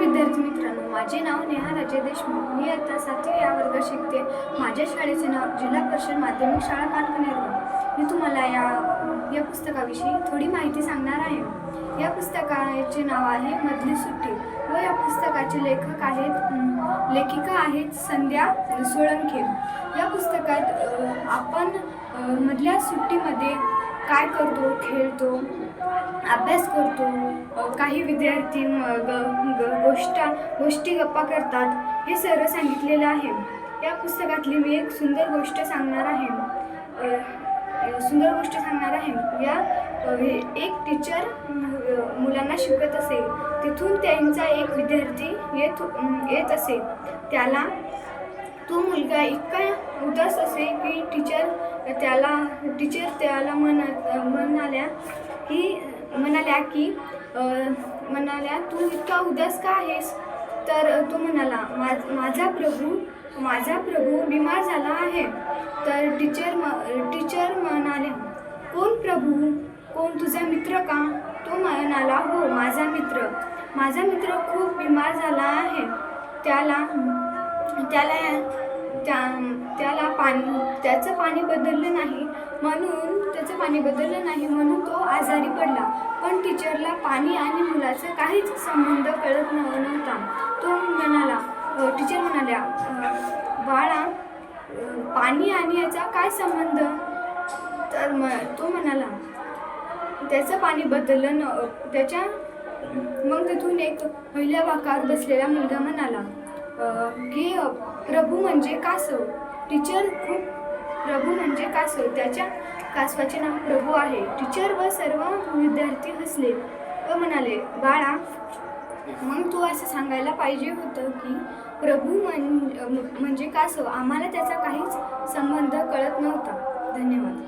विद्यार्थी मित्रांनो माझे नाव नेहा राजे देशमुख. मी आता सातवी या वर्ग शिकते. माझ्या शाळेचे नाव जिल्हा परिषद माध्यमिक शाळा कानकनेरवा मी तुम्हाला या या पुस्तकाविषयी थोडी माहिती सांगणार आहे. या पुस्तकाचे नाव आहे मधली सुट्टी व या पुस्तकाचे लेखक आहेत लेखिका आहेत संध्या सोळंखे या पुस्तकात आपण मधल्या सुट्टीमध्ये काय करतो खेळतो अभ्यास करतो. काही विद्यार्थी मग ग, ग, गोष्टा गोष्टी गप्पा करतात. हे सर्व सांगितलेलं आहे. या पुस्तकातली मी एक सुंदर गोष्ट सांगणार आहे. सुंदर गोष्ट सांगणार आहे. या एक टीचर मुलांना शिकवत असे. तिथून त्यांचा एक विद्यार्थी येत येत असे. त्याला तो मुलगा इतका उदास असे की टीचर त्याला टीचर त्याला म्हणा म्हणाल्या की म्हणाल्या की म्हणाल्या तू इतका उदास का आहेस? तर तो म्हणाला "मा माझा प्रभू माझा प्रभू बिमार झाला आहे. तर टीचर म टीचर म्हणाल्या कोण प्रभू? कोण तुझा मित्र का? तो म्हणाला हो माझा मित्र. माझा मित्र खूप बिमार झाला आहे. त्याला त्याला त्या त्याला पाणी त्याचं पाणी बदललं नाही म्हणून त्याचं पाणी बदललं नाही म्हणून तो आजारी पडला. पण टीचरला पाणी आणि मुलाचा काहीच संबंध कळत नव्हता. तो म्हणाला टीचर म्हणाल्या बाळा पाणी आणि याचा काय संबंध? तर म तो म्हणाला त्याचं पाणी बदललं न त्याच्या मग तिथून एक पहिल्या वाकावर बसलेला मुलगा म्हणाला की प्रभू म्हणजे कासव. टीचर खूप प्रभू म्हणजे कासव. त्याच्या कासवाचे नाव प्रभू आहे. टीचर व सर्व विद्यार्थी हसले व म्हणाले बाळा मग तू असं सांगायला पाहिजे होतं की प्रभू म्हण म्हणजे कासव. आम्हाला त्याचा काहीच संबंध कळत नव्हता. धन्यवाद.